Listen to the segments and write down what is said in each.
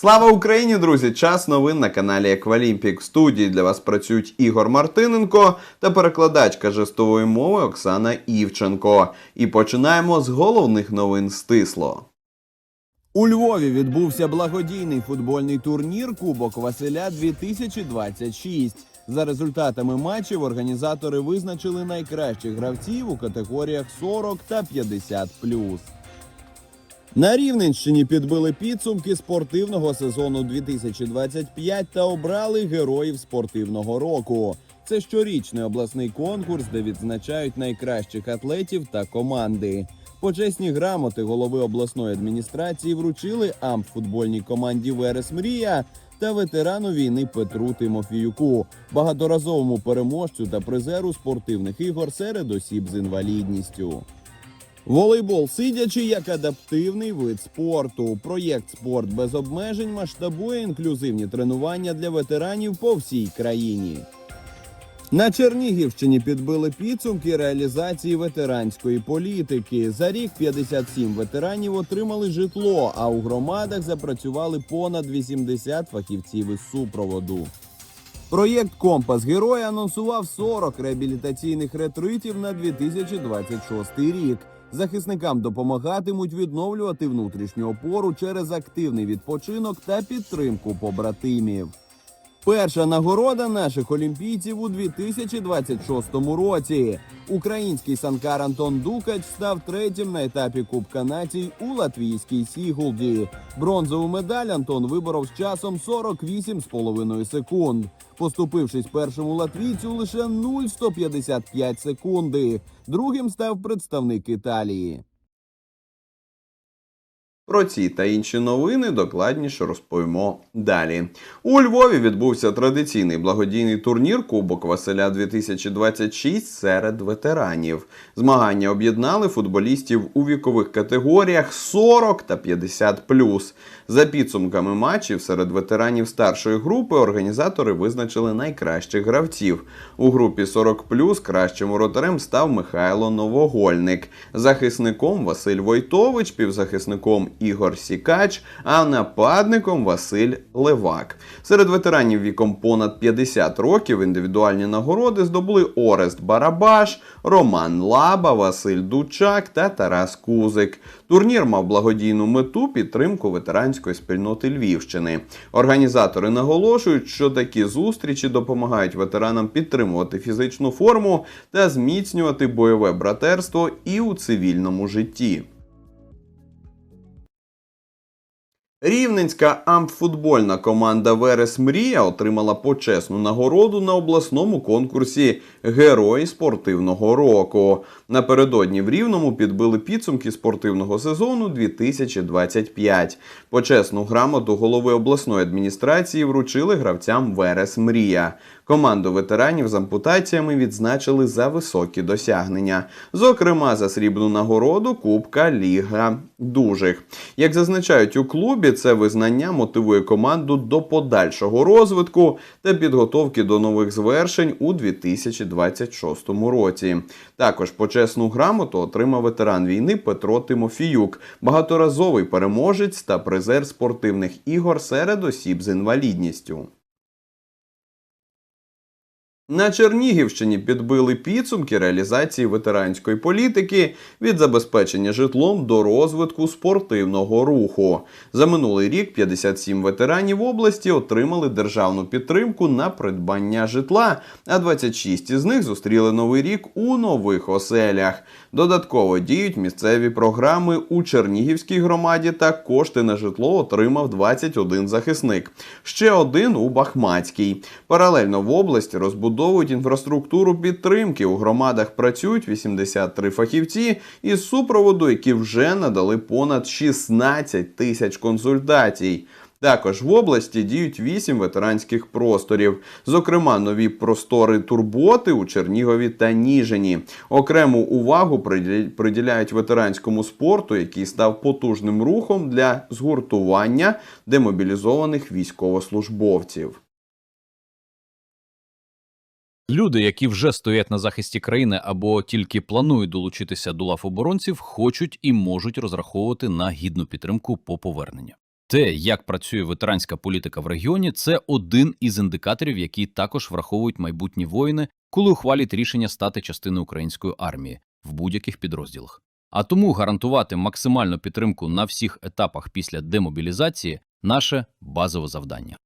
Слава Україні, друзі! Час новин на каналі Еквалімпік. В студії для вас працюють Ігор Мартиненко та перекладачка жестової мови Оксана Івченко. І починаємо з головних новин стисло. У Львові відбувся благодійний футбольний турнір Кубок Василя 2026. За результатами матчів організатори визначили найкращих гравців у категоріях 40 та 50 На Рівненщині підбили підсумки спортивного сезону 2025 та обрали героїв спортивного року. Це щорічний обласний конкурс, де відзначають найкращих атлетів та команди. Почесні грамоти голови обласної адміністрації вручили амфутбольній команді Верес Мрія та ветерану війни Петру Тимофіюку, багаторазовому переможцю та призеру спортивних ігор серед осіб з інвалідністю. Волейбол сидячи як адаптивний вид спорту. Проєкт Спорт без обмежень масштабує інклюзивні тренування для ветеранів по всій країні. На Чернігівщині підбили підсумки реалізації ветеранської політики. За рік 57 ветеранів отримали житло, а у громадах запрацювали понад 80 фахівців із супроводу. Проєкт Компас Герой анонсував 40 реабілітаційних ретритів на 2026 рік. Захисникам допомагатимуть відновлювати внутрішню опору через активний відпочинок та підтримку побратимів. Перша нагорода наших олімпійців у 2026 році. Український санкар Антон Дукач став третім на етапі Кубка націй у латвійській Сігулді. Бронзову медаль Антон виборов з часом 48,5 секунд, поступившись першому латвійцю лише 0,155 секунди. Другим став представник Італії. Про ці та інші новини докладніше розповімо далі. У Львові відбувся традиційний благодійний турнір Кубок Василя 2026 серед ветеранів. Змагання об'єднали футболістів у вікових категоріях 40 та 50 За підсумками матчів серед ветеранів старшої групи організатори визначили найкращих гравців. У групі 40 кращим воротарем став Михайло Новогольник, захисником Василь Войтович, півзахисником Ігор Сікач, а нападником Василь Левак. Серед ветеранів віком понад 50 років індивідуальні нагороди здобули Орест Барабаш, Роман Лаба, Василь Дучак та Тарас Кузик. Турнір мав благодійну мету підтримку ветеранської спільноти Львівщини. Організатори наголошують, що такі зустрічі допомагають ветеранам підтримувати фізичну форму та зміцнювати бойове братерство і у цивільному житті. Рівненська амфутбольна команда Верес Мрія отримала почесну нагороду на обласному конкурсі Герої спортивного року. Напередодні в Рівному підбили підсумки спортивного сезону 2025. Почесну грамоту голови обласної адміністрації вручили гравцям Верес Мрія. Команду ветеранів з ампутаціями відзначили за високі досягнення, зокрема за срібну нагороду Кубка Ліга Дужих. Як зазначають у клубі, це визнання мотивує команду до подальшого розвитку та підготовки до нових звершень у 2026 році. Також почесну грамоту отримав ветеран війни Петро Тимофіюк, багаторазовий переможець та призер спортивних ігор серед осіб з інвалідністю. На Чернігівщині підбили підсумки реалізації ветеранської політики від забезпечення житлом до розвитку спортивного руху. За минулий рік 57 ветеранів області отримали державну підтримку на придбання житла, а 26 із них зустріли новий рік у нових оселях. Додатково діють місцеві програми у Чернігівській громаді та кошти на житло отримав 21 захисник. Ще один у Бахмацькій. Паралельно в області розбудовують інфраструктуру підтримки. У громадах працюють 83 фахівці із супроводу, які вже надали понад 16 тисяч консультацій. Також в області діють вісім ветеранських просторів, зокрема, нові простори турботи у Чернігові та Ніжині. Окрему увагу приділя- приділяють ветеранському спорту, який став потужним рухом для згуртування демобілізованих військовослужбовців. Люди, які вже стоять на захисті країни або тільки планують долучитися до лав оборонців, хочуть і можуть розраховувати на гідну підтримку по поверненню. Те, як працює ветеранська політика в регіоні, це один із індикаторів, які також враховують майбутні воїни, коли ухвалюють рішення стати частиною української армії в будь-яких підрозділах. А тому гарантувати максимальну підтримку на всіх етапах після демобілізації наше базове завдання.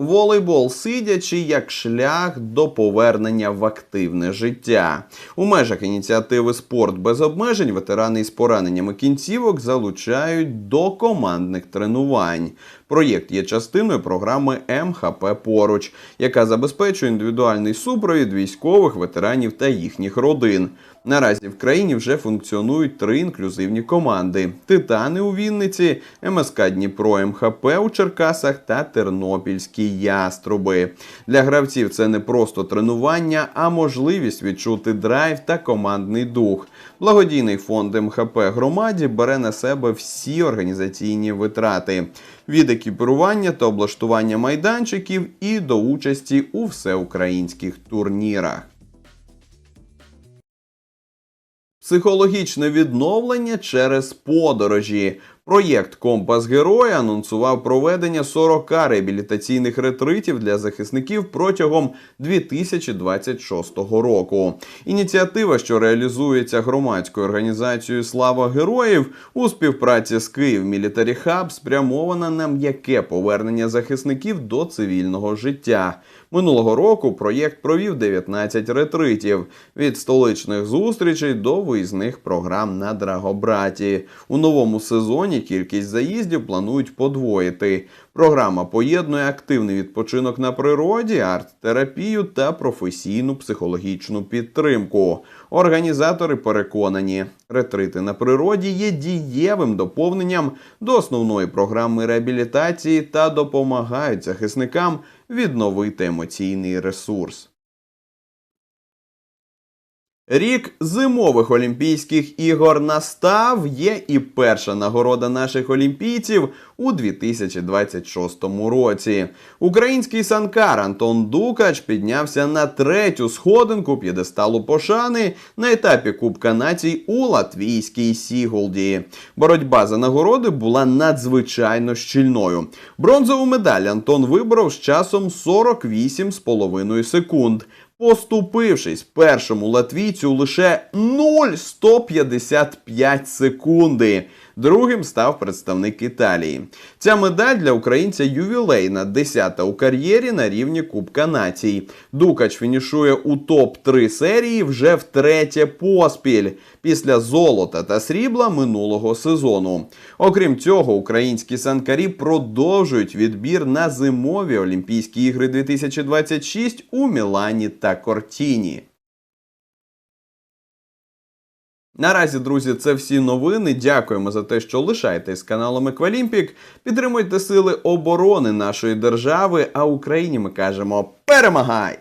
Волейбол сидячи як шлях до повернення в активне життя. У межах ініціативи Спорт без обмежень ветерани із пораненнями кінцівок залучають до командних тренувань. Проєкт є частиною програми МХП Поруч, яка забезпечує індивідуальний супровід військових ветеранів та їхніх родин. Наразі в країні вже функціонують три інклюзивні команди: Титани у Вінниці, МСК Дніпро МХП у Черкасах та Тернопільські яструби. Для гравців це не просто тренування, а можливість відчути драйв та командний дух. Благодійний фонд МХП громаді бере на себе всі організаційні витрати від екіпірування та облаштування майданчиків і до участі у всеукраїнських турнірах. Психологічне відновлення через подорожі. Проєкт Компас Героя анонсував проведення 40 реабілітаційних ретритів для захисників протягом 2026 року. Ініціатива, що реалізується громадською організацією Слава героїв у співпраці з Київ Мілітарі Хаб, спрямована на м'яке повернення захисників до цивільного життя. Минулого року проєкт провів 19 ретритів від столичних зустрічей до виїзних програм на Драгобраті. У новому сезоні кількість заїздів планують подвоїти. Програма поєднує активний відпочинок на природі, арт-терапію та професійну психологічну підтримку. Організатори переконані, ретрити на природі є дієвим доповненням до основної програми реабілітації та допомагають захисникам відновити емоційний ресурс. Рік зимових Олімпійських ігор настав. Є і перша нагорода наших олімпійців у 2026 році. Український санкар Антон Дукач піднявся на третю сходинку п'єдесталу пошани на етапі Кубка націй у латвійській Сігулді. Боротьба за нагороди була надзвичайно щільною. Бронзову медаль Антон виборов з часом 48,5 секунд поступившись першому латвійцю лише 0,155 секунди. Другим став представник Італії. Ця медаль для українця ювілейна, 10-та у кар'єрі на рівні Кубка націй. Дукач фінішує у топ-3 серії вже втретє поспіль після золота та срібла минулого сезону. Окрім цього, українські санкарі продовжують відбір на зимові Олімпійські ігри 2026 у Мілані та Кортіні. Наразі, друзі, це всі новини. Дякуємо за те, що лишаєтесь з каналом Еквалімпік. Підтримуйте сили оборони нашої держави. А Україні ми кажемо перемагай!